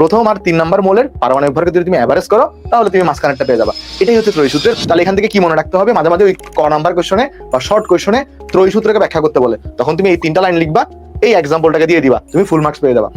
প্রথম আর তিন নম্বর মোলের পারমাণবিক ভরকে যদি তুমি অ্যাভারেজ করো, তাহলে তুমি মাঝখানেরটা পেয়ে যাবা। এটাই হচ্ছে ত্রয়ী সূত্রের তাহলে এখান থেকে কি মনে রাখতে হবে? মাঝে মাঝে ওই ক নাম্বার কোয়েশনে বা শর্ট কোয়েশনে ত্রয়ী সূত্রকে ব্যাখ্যা করতে বলে। তখন তুমি এই তিনটা লাইন লিখবা, এই এক্সাম্পলটাকে দিয়ে দিবা। তুমি ফুল মার্কস পেয়ে যাবা।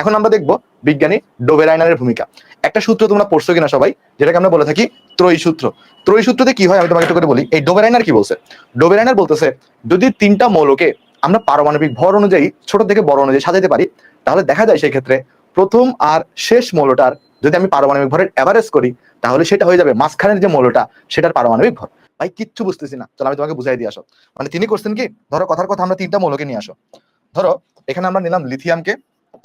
এখন আমরা দেখব বিজ্ঞানী ডোবেরাইনারের ভূমিকা। একটা সূত্র তোমরা পড়ছো কিনা সবাই, যেটাকে আমরা বলে থাকি ত্রয়ী সূত্র ত্রয়ী সূত্রতে কি হয়? আমি তোমাকে একটু করে বলি। এই ডোবেরাইনার কি বলছে? ডোবেরাইনার বলতেছে, যদি তিনটা মৌলকে আমরা পারমাণবিক ভর অনুযায়ী ছোট থেকে বড় অনুযায়ী সাজাতে পারি, তাহলে দেখা যায় সেই ক্ষেত্রে প্রথম আর শেষ মৌলটার যদি আমি পারমাণবিক ভরের অ্যাভারেজ করি, তাহলে সেটা হয়ে যাবে মাঝখানের যে মৌলটা, সেটার পারমাণবিক ভর। ভাই, কিচ্ছু বুঝতেছি না। চলো, আমি তোমাকে বুঝাই দিয়ে আসো। মানে তিনি করছেন কি, ধরো কথার কথা আমরা তিনটা মৌলকে নিয়ে আসো। ধরো, এখানে আমরা নিলাম লিথিয়ামকে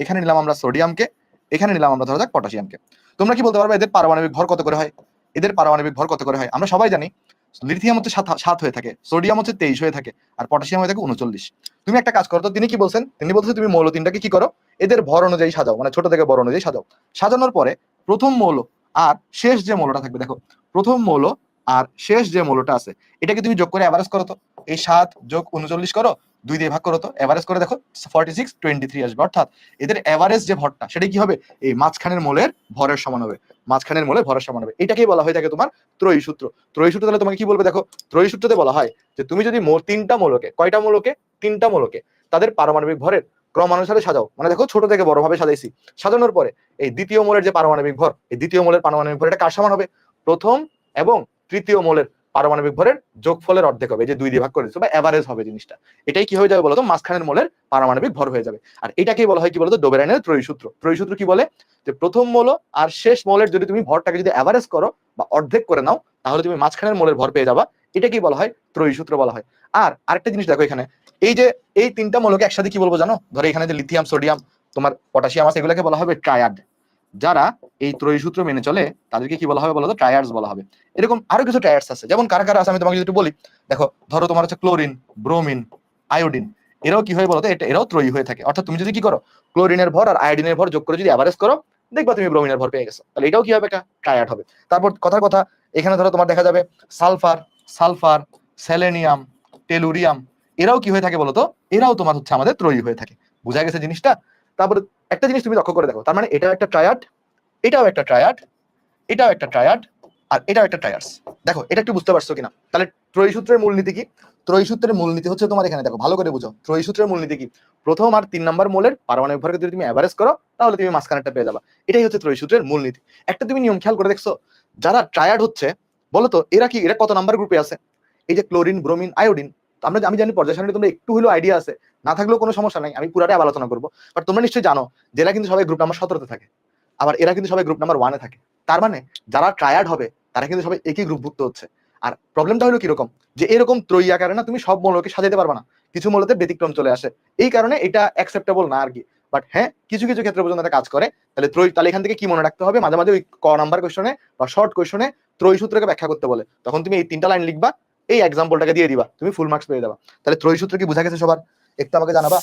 এখানে নিলাম আমরা সোডিয়ামকে এখানে নিলাম আমরা ধরো যাক পটাশিয়ামকে তোমরা কি বলতে পারবে, এদের পারমাণবিক ভর কত করে হয়? এদের পারমাণবিক ভর কত করে হয়? আমরা সবাই জানি লিথিয়াম হচ্ছে সাত হয়ে থাকে সোডিয়াম হচ্ছে তেইশ হয়ে থাকে, আর পটাশিয়াম হয়ে থাকে উনচল্লিশ। তুমি একটা কাজ করো, তো তিনি কি বলছেন? তিনি বলছেন তুমি মৌল তিনটাকে কি করো? এদের ভর অনুযায়ী সাজাও মানে ছোট থেকে বড় অনুযায়ী সাজাও। সাজানোর পরে প্রথম মৌল আর শেষ যে মৌলটা থাকবে, দেখো, প্রথম মৌল আর শেষ যে মৌলটা আছে, এটাকে তুমি যোগ করে অ্যাভারেজ করো তো। এই সাত যোগ উনচল্লিশ করো দুই দিয়ে ভাগ করো তো অ্যাভারেজ করে দেখো ফর্টি সিক্স টোয়েন্টি থ্রি আসবে। অর্থাৎ এদের অ্যাভারেজ যে ভরটা, সেটা কি হবে? এই মাঝখানের মোলের ভরের সমান হবে। মাঝখানের মোলে ভরের সমান হবে। এটাকেই বলা হয়ে থাকে তোমার ত্রয়ী সূত্র। ত্রয়ী সূত্র তাহলে তোমাকে কি বলবে দেখো? ত্রয়ী সূত্রতে বলা হয় যে তুমি যদি তিনটা মৌলকে, কয়টা মৌলকে? তিনটা মৌলকে তাদের পারমাণবিক ভরের ক্রমানুসারে সাজাও। মানে দেখো, ছোট থেকে বড় ভাবে সাজাইছি। সাজানোর পরে এই দ্বিতীয় মোলের যে পারমাণবিক ভর, এই দ্বিতীয় মোলের পারমাণবিক ভর এটা কার সমান হবে? প্রথম এবং তৃতীয় মোলের পারমাণবিক ভরের যোগফলের অর্ধেক হবে যে দুই দিয়ে ভাগ করে দিচ্ছ বা অ্যাভারেজ হবে জিনিসটা। এটাই কি হয়ে যাবে বলতো? মাঝখানের মোলের পারমাণবিক ভর হয়ে যাবে। আর এটাকেই বলা হয় কি বলতো? ডোবেরাইনের ত্রয়ী সূত্র কি বলে? যে প্রথম মৌল আর শেষ মৌলের যদি তুমি ভরটাকে যদি অ্যাভারেজ করো বা অর্ধেক করে নাও, তাহলে তুমি মাঝখানের মোলের ভর পেয়ে যাবা। এটাকেই বলা হয় ত্রয়ী সূত্র বলা হয়। আর আরেকটা জিনিস দেখো এখানে, এই যে এই তিনটা মৌলকে একসাথে কি বলব জানো? ধরো এখানে যে লিথিয়াম সোডিয়াম তোমার পটাশিয়াম আছে, এগুলোকে বলা হবে ট্রায়াড যারা এই ত্রয়ী সূত্র মেনে চলে, তাদেরকে কি বলা হবে বলো ট্রায়ার্স বলা হবে। এরকম আরও কিছু ট্রায়ার্স আছে। যেমন কারা কারা আছে, আমি তোমাকে যদি বলি। দেখো, ধরো তোমার হচ্ছে ক্লোরিন ব্রোমিন আয়োডিন এরাও কি হয় বলতো? এটা এরাও ত্রয়ী হয়ে থাকে। অর্থাৎ তুমি যদি কি করো ক্লোরিনের ভর আর আয়োডিনের ভর যোগ করে যদি অ্যাভারেজ করো, দেখবা তুমি ব্রোমিনের ভর পেয়ে গেছো। তাহলে এটাও কি হবে? একটা ট্রায়াড হবে। তারপর কথার কথা, এখানে ধরো তোমার দেখা যাবে সালফার সালফার সেলেনিয়াম টেলুরিয়াম এরাও কি হয়ে থাকে বলতো? এরাও তোমার হচ্ছে আমাদের ত্রয়ী হয়ে থাকে। বোঝা গেছে জিনিসটা? তারপর একটা জিনিস তুমি লক্ষ্য করে দেখো, তার মানে এটাও একটা ট্রায়াড এটাও একটা ট্রায়াড এটাও একটা ট্রায়াড আর এটাও একটা ট্রায়ার্স দেখো, এটা একটু বুঝতে পারছ কিনা? তাহলে ত্রয়ীসূত্রের মূলনীতি কি? ত্রয়ী সূত্রের মূলনীতি হচ্ছে তোমার এখানে, দেখো, ভালো করে বুঝো। ত্রয়ী সূত্রের মূলনীতি কি? প্রথম আর তিন নম্বর মোলের পারমাণবিক ভরকে যদি তুমি অ্যাভারেজ করো, তাহলে তুমি মাঝখানেরটা পেয়ে যাবা। এটাই হচ্ছে ত্রয়ী সূত্রের মূলনীতি। একটা তুমি নিয়ম খেয়াল করে দেখছ, যারা ট্রায়াড হচ্ছে বলো তো এরা কি, এরা কত নাম্বার গ্রুপে আছে? এই যে ক্লোরিন ব্রোমিন আয়োডিন আমরা আমি জানি পর্যায় সারণী তোমরা একটু হলেও আইডিয়া আছে। না থাকলেও কোনো সমস্যা নাই, আমি পুরাটাই আলোচনা করব। বাট তোমরা নিশ্চয়ই জানো যে এরা কিন্তু সবাই গ্রুপ নাম্বার সতেরোতে থাকে। আবার এরা কিন্তু সবাই গ্রুপ নাম্বার ওয়ানে থাকে। তার মানে যারা ট্রায়াড হবে, তারা কিন্তু সবাই একই গ্রুপভুক্ত হচ্ছে। আর প্রবলেমটা হলো কীরকম? যে এরকম ত্রয়ী আকারে না তুমি সব মৌলকে সাজাতে পারবে না। কিছু মৌলতে ব্যতিক্রম চলে আসে। এই কারণে এটা অ্যাকসেপ্টেবল না আর কি বাট হ্যাঁ কিছু কিছু ক্ষেত্রে পর্যন্ত কাজ করে। তাহলে ত্রয়ী, তাহলে এখান থেকে কি মনে রাখতে হবে? মাঝে মাঝে ওই ক নাম্বার কোয়েশনে বা শর্ট কোয়েশনে ত্রয়ী সূত্রকে ব্যাখ্যা করতে বলে। তখন তুমি এই তিনটা লাইন লিখবা। এই এক্সাম্পলটাকে দিয়ে দিবা। তুমি ফুল মার্কস পেয়ে যাবা। তাহলে ত্রয়ী সূত্র কি বোঝা গেছে সবার? একটু আমাকে জানাবা।